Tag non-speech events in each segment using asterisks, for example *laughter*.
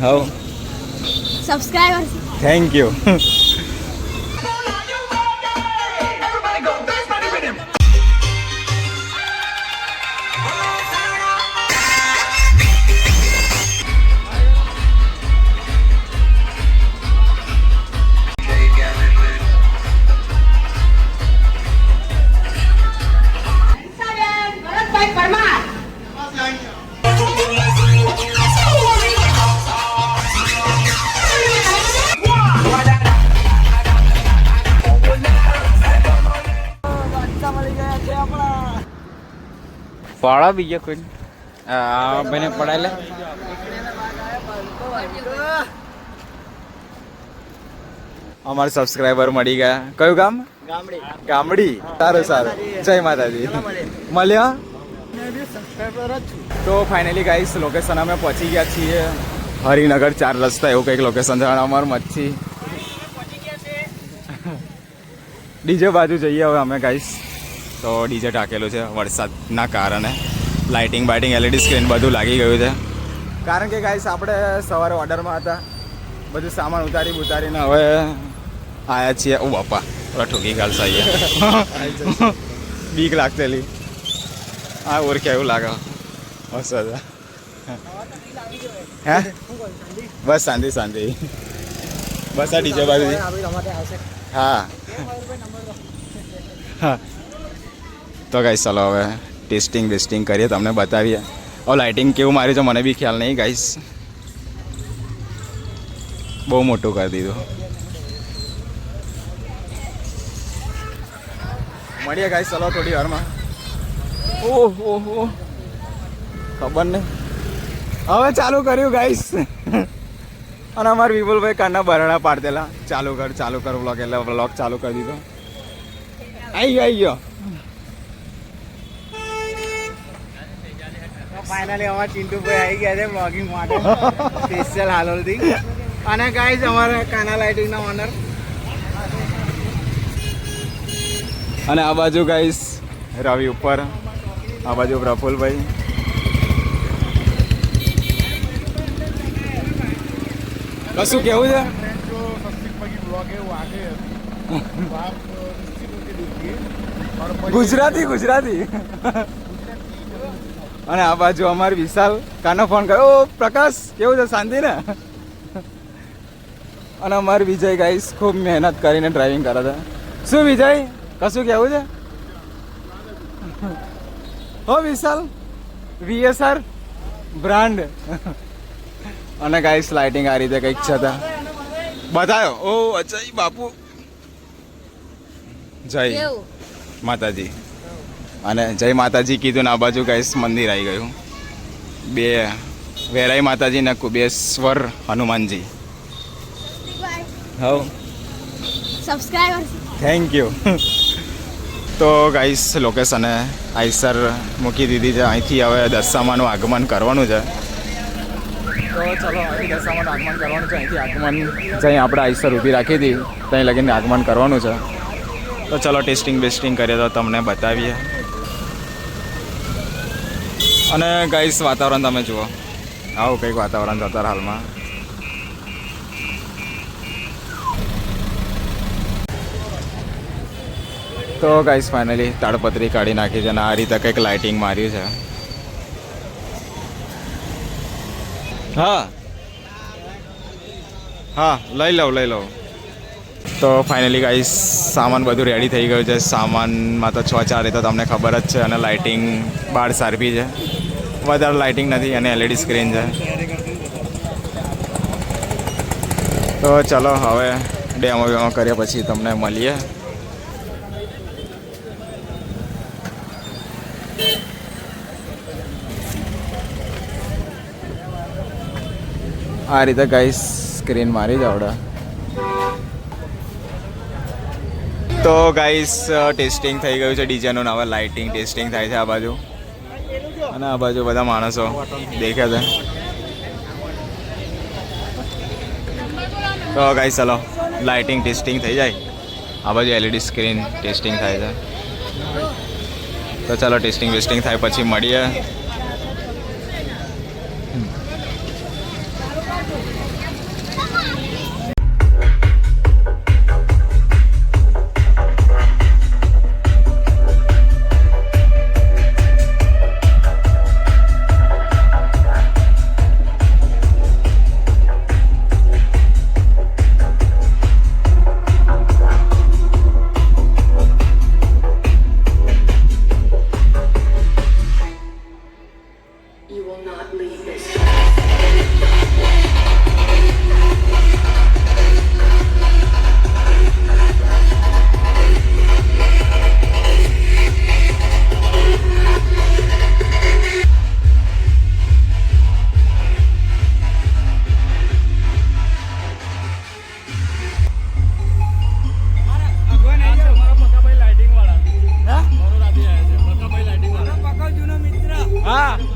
હવ. Subscriber thank you પાડા બીજા કોઈ? આ ભાઈને પડાય લે. અમારા સબસ્ક્રાઈબર મળી ગયા. કયું ગામ? ગામડી. સારું સારું. જય માતાજી. મળ્યા? તો ફાઇનલી ગાઈસ લોકેશન અમે પહોંચી ગયા છીએ. હરિનગર ચાર રસ્તા એવું કંઈક લોકેશન છે અમારું મચ્છી *laughs* ડીજે બાજુ જઈએ હવે અમે ગાઈસ તો ડીજે ટાકેલું છે વરસાદના કારણે. લાઇટિંગ બાઇટિંગ એલઈડી સ્ક્રીન બધું લાગી ગયું છે. કારણ કે ગાઈસ આપણે સવારે ઓર્ડરમાં હતા. બધું સામાન ઉતારી ઉતારીને હવે આવ્યા છીએ. ઓ બાપા ઓલા ઠોકી ગાલ સાહીએ *laughs* બીક લાગતેલી. આ ઓરખે એવું લાગે? હશે હે? બસ શાંતિ શાંતિ. બસ આ ડીજે બાજુ હા. હા. તો ગાઈસ ચલો હવે ટેસ્ટિંગ વેસ્ટિંગ કરીએ, તમને બતાવીએ. હવે લાઇટિંગ કેવું માર્યું છે મને બી ખ્યાલ નહીં ગાઈસ બહુ મોટું કરી દીધું. મળીએ ગાઈસ ચલો થોડી વારમાં. ઓહ, હો. ખબર નહીં. હવે ચાલુ કર્યું ગાઈસ અને અમારા વિપુલભાઈ કાનના બરાડા પાડતેલા ચાલુ કર ચાલુ કર બ્લોગ એટલે વ્લોગ ચાલુ કરી દીધો. આવી ગયો આવી ગયો. ફાઇનલી અમારા ચિંટુભાઈ આવી ગયા છે બ્લોગિંગ માટે. સ્પેશિયલ હાલોલથી. અને ગાઈઝ અમારા કાના લાઇટિંગના ઓનર અને આ બાજુ ગાઈસ રવિ ઉપર. આ બાજુ પ્રફુલભાઈ. કશું કેવું છે? *laughs* ગુજરાતી ગુજરાતી. અને આ બાજુ અમારે વિશાલ કાનો ફોન કર્યો "ઓ, પ્રકાશ કેવું છે? શાંતિ ને? અને અમારે વિજય ગાઈસ ખૂબ મહેનત કરીને ડ્રાઇવિંગ કરે છે. શું વિજય? કશું કેવું છે? હો વિશાલ. વીએસઆર બ્રાન્ડ અને ગાઈસ લાઇટિંગ આ રીતે કંઈક છે તા બતાયો ઓ અચય બાપુ. જય માતાજી. અને જય માતાજી કીધું ને આ બાજુ ગાઈસ મંદિર આવી ગયું. બે વેરાઈ માતાજી ને કુબેશ્વર હનુમાનજી. હવ. સબસ્ક્રાઈબર થેન્ક યુ તો ગાઈસ લોકેશને આઈસર મૂકી દીધી છે. અહીંથી હવે દશામાનું આગમન કરવાનું છે. તો ચલો અહીંથી દશામાનું આગમન કરવાનું છે. અહીંથી આગમન જઈ આપણે આઈસર ઊભી રાખી હતી. ત્યાં લગીને આગમન કરવાનું છે. તો ચલો ટેસ્ટિંગ બેસ્ટિંગ કરીએ તો તમને બતાવીએ. અને ગાઈસ વાતાવરણ તમે જુઓ. આવું કંઈક વાતાવરણ છે અત્યારે હાલમાં. તો ગાઈસ ફાઇનલી તાડપત્રી કાઢી નાખી છે અને આ રીતે કંઈક લાઇટિંગ માર્યું છે. હા. હા, લઈ લઉં લઈ લઉં. તો ફાઇનલી ગાઈસ સામાન બધું રેડી થઈ ગયું છે. સામાનમાં તો છ ચાર એ તો તમને ખબર જ છે અને લાઇટિંગ બાર સારપી છે. વધારે લાઇટિંગ નથી અને એલઈડી સ્ક્રીન છે. તો ચલો હવે ડેમો વેમો કર્યા પછી તમને મળીએ. આ રીતે ગાઈસ સ્ક્રીન મારી જ આવડે તો ગાઈસ ટેસ્ટિંગ થઈ ગયું છે ડીજેનું હવે લાઇટિંગ ટેસ્ટિંગ થાય છે આ બાજુ. અને આ બાજુ બધા માણસો દેખ્યા છે. તો ગાઈ ચલો લાઇટિંગ ટેસ્ટિંગ થઈ જાય. આ બાજુ એલઈડી સ્ક્રીન ટેસ્ટિંગ થાય છે. તો ચાલો ટેસ્ટિંગ વેસ્ટિંગ થાય, પછી મળીએ. 啊。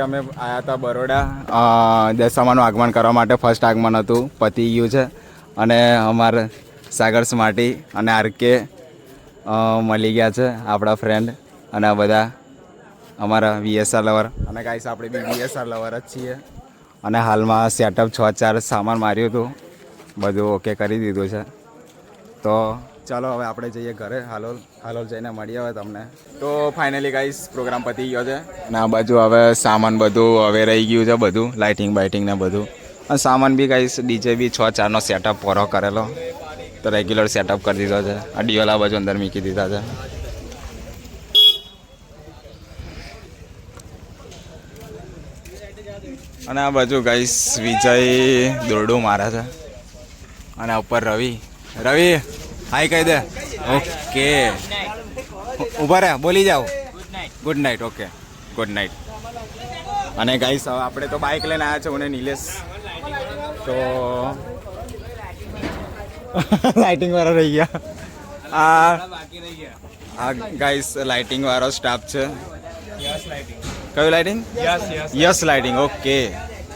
આજે અમે આવ્યા હતા બરોડા. દશામાનું આગમન કરવા માટે ફર્સ્ટ આગમન હતું, પતી ગયું છે. અને અમારે સાગર સ્માટી અને આરકે મળી ગયા છે, આપણા ફ્રેન્ડ અને આ બધા અમારા વીએસઆર લવર અને ગાઈસ આપણે બી વીએસઆર લવર જ છીએ. અને હાલમાં સેટઅપ છ ચાર સામાન માર્યું હતું. બધું ઓકે કરી દીધું છે. તો ચાલો, હવે આપણે જઈએ ઘરે. હાલોલ હાલોલ જઈને મળીએ હવે તમને. તો ફાઇનલી ગાઈસ પ્રોગ્રામ પતી ગયો છે. અને આ બાજુ હવે સામાન બધું હવે રહી ગયું છે બધું લાઇટિંગ બાઇટિંગ ને બધું. અને સામાન બી ગાઈસ ડીજે બી છ ચારનો સેટઅપ પૂરો કરેલો. તો રેગ્યુલર સેટઅપ કરી દીધો છે. આ ડીઓલા બાજુ અંદર મૂકી દીધા છે. અને આ બાજુ ગાઈસ વિજય દોરડું મારે છે. અને ઉપર રવિ. રવિ! હાય કહી દે ઓકે ઊભા રહ્યા બોલી જાઓ good night okay good night અને ગાઈસ આપણે તો બાઇક લઈને આવ્યા છે હું નિલેશ તો લાઇટિંગ વાળા રહી ગયા આ આ ગાઈસ લાઇટિંગ વાળો સ્ટાફ છે કયું લાઇટિંગ યસ લાઇટિંગ ઓકે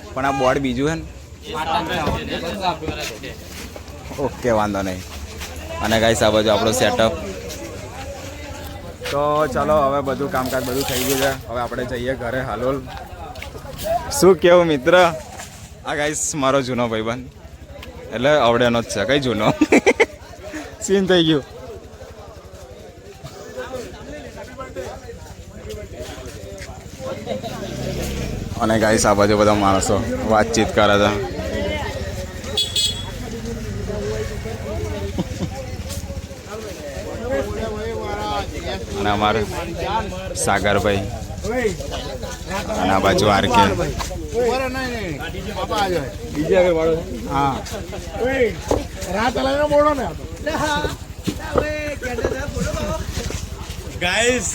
પણ આ બોર્ડ બીજું હે ને ઓકે વાંધો નહીં અને ગાઈસ આ બાજુ આપણું સેટઅપ તો ચાલો, હવે બધું કામકાજ બધું થઈ ગયું છે. હવે આપણે જઈએ ઘરે હાલોલ. શું કેવું મિત્ર? આ ગાઈસ મારો જૂનો ભાઈબંધ. એટલે આવડેનો જ છે, કઈ જૂનો? સીન થઈ ગયું. અને ગાઈસ આ બાજુ બધા માણસો વાતચીત કરે છે. અમારે સાગરભાઈ. અને આ બાજુ આરકે હા. ગાઈસ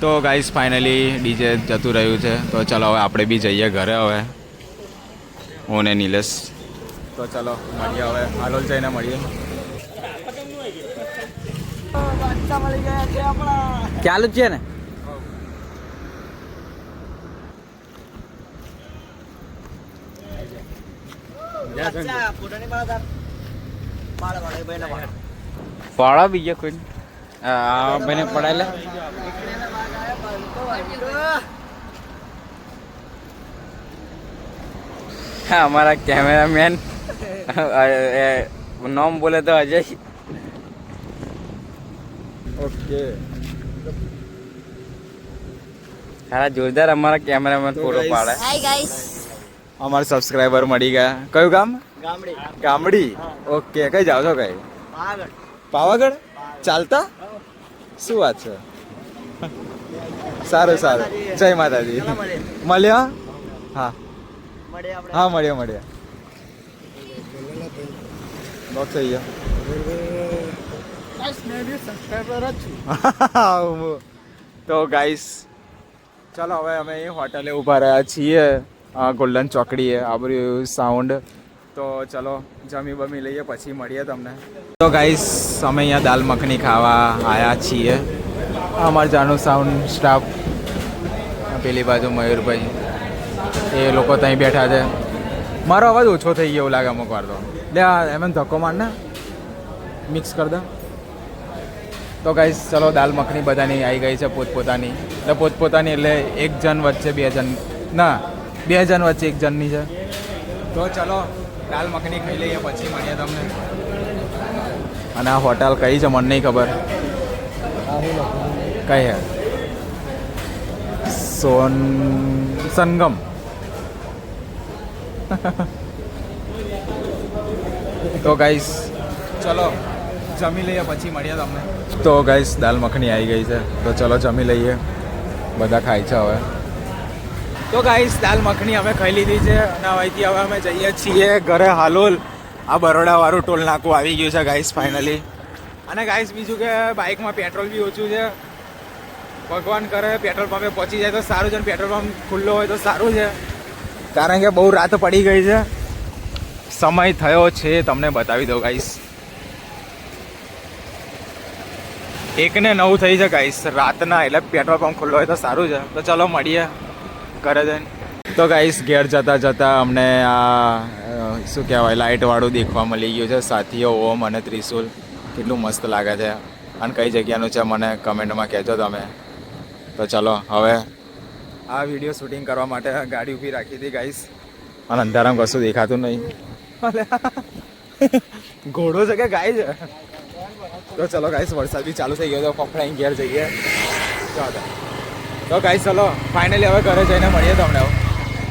તો ગાઈસ ફાઇનલી ડીજે જતું રહ્યું છે. તો ચલો હવે આપણે બી જઈએ ઘરે હવે. હું ને નિલેશ. તો ચાલો મળીએ હવે. હાલોલ જઈને મળીએ. ચાલુ જ છે ને? પાડા બીજા કોઈ? આ ભાઈને પડાયેલા હા અમારા કેમેરામેન નામ બોલે તો અજય. ઓકે. સારા જોરદાર અમારા કેમેરામેન ફોટો પાડે. હાય ગાઈસ અમારા સબસ્ક્રાઇબર મળી ગયા. કયું ગામ? ગામડી. ઓકે કઈ જાવ છો કઈ? પાવાગઢ. ચાલતા? શું વાત છે? સારું સારું. જય માતાજી. મળ્યા? હા. હા મળ્યા મળ્યા. બોક્સ થઈ ગયો તો ગાઈસ ચાલો હવે અમે અહીં હોટલે ઊભા રહ્યા છીએ ગોલ્ડન ચોકડીએ આ બધું સાઉન્ડ તો ચલો જમી બમી લઈએ પછી મળીએ તમને તો ગાઈસ અમે અહીંયા દાલ મખની ખાવા આવ્યા છીએ આ અમારા જાનું સાઉન્ડ સ્ટાફ પેલી બાજુ મયુરભાઈ એ લોકો ત્યાં બેઠા છે મારો અવાજ ઓછો થઈ ગયો એવું લાગે અમુક વાર તો લે એમ ધક્કો માર ને મિક્સ કરી દે. તો ગાઈસ ચલો, દાલ મખની બધાની આવી ગઈ છે પોતપોતાની. એટલે પોતપોતાની એટલે એક જણ વચ્ચે બે જણ. ના, બે જણ વચ્ચે એક જણની છે. તો ચલો, દાલ મખની ખાઈ લઈએ, પછી મળીએ તમને. અને આ હોટલ કઈ છે, મને નહીં ખબર. કઈ હે? સોન, સંગમ. *laughs* તો ગાઈસ ચલો જમી લઈએ પછી મળીએ તમને. તો ગાઈસ દાલ મખની આવી ગઈ છે. તો ચલો જમી લઈએ. બધા ખાય છે હવે. તો ગાઈસ દાલ મખની અમે ખાઈ લીધી છે અને અહીંથી હવે અમે જઈએ છીએ ઘરે હાલોલ. આ બરોડાવાળું ટોલ નાકું આવી ગયું છે ગાઈસ ફાઇનલી અને ગાઈસ બીજું કે બાઇકમાં પેટ્રોલ બી ઓછું છે. ભગવાન કરે પેટ્રોલ પંપે પહોંચી જાય તો સારું છે પેટ્રોલ પંપ ખુલ્લો હોય તો સારું છે. કારણ કે બહુ રાત પડી ગઈ છે. સમય થયો છે, તમને બતાવી દઉં ગાઈસ એકને નવું થઈ છે ગાઈસ રાતના એટલે પેટ્રોલ પંપ ખુલ્લો હોય તો સારું છે. તો ચલો મળીએ ઘરે જઈને. તો ગાઈસ ઘેર જતા જતા અમને આ શું કહેવાય લાઇટવાળું દેખવા મળી ગયું છે. સાથીઓ, ઓમ અને ત્રિશુલ, કેટલું મસ્ત લાગે છે. અને કઈ જગ્યાનું છે મને કમેન્ટમાં કહેજો તમે. તો ચલો, હવે આ વીડિયો શૂટિંગ કરવા માટે ગાડી ઊભી રાખી હતી ગાઈસ અને અંધારામાં કશું દેખાતું નહીં. ઘોડો છે કે ગાય છે? તો ચલો ગાઈસ વરસાદ બી ચાલુ થઈ ગયો તો ફફડાઈ ઘેર જઈએ. ચાલો. તો ગાઈસ ચલો ફાઇનલી હવે ઘરે જઈને મળીએ તમને. હવે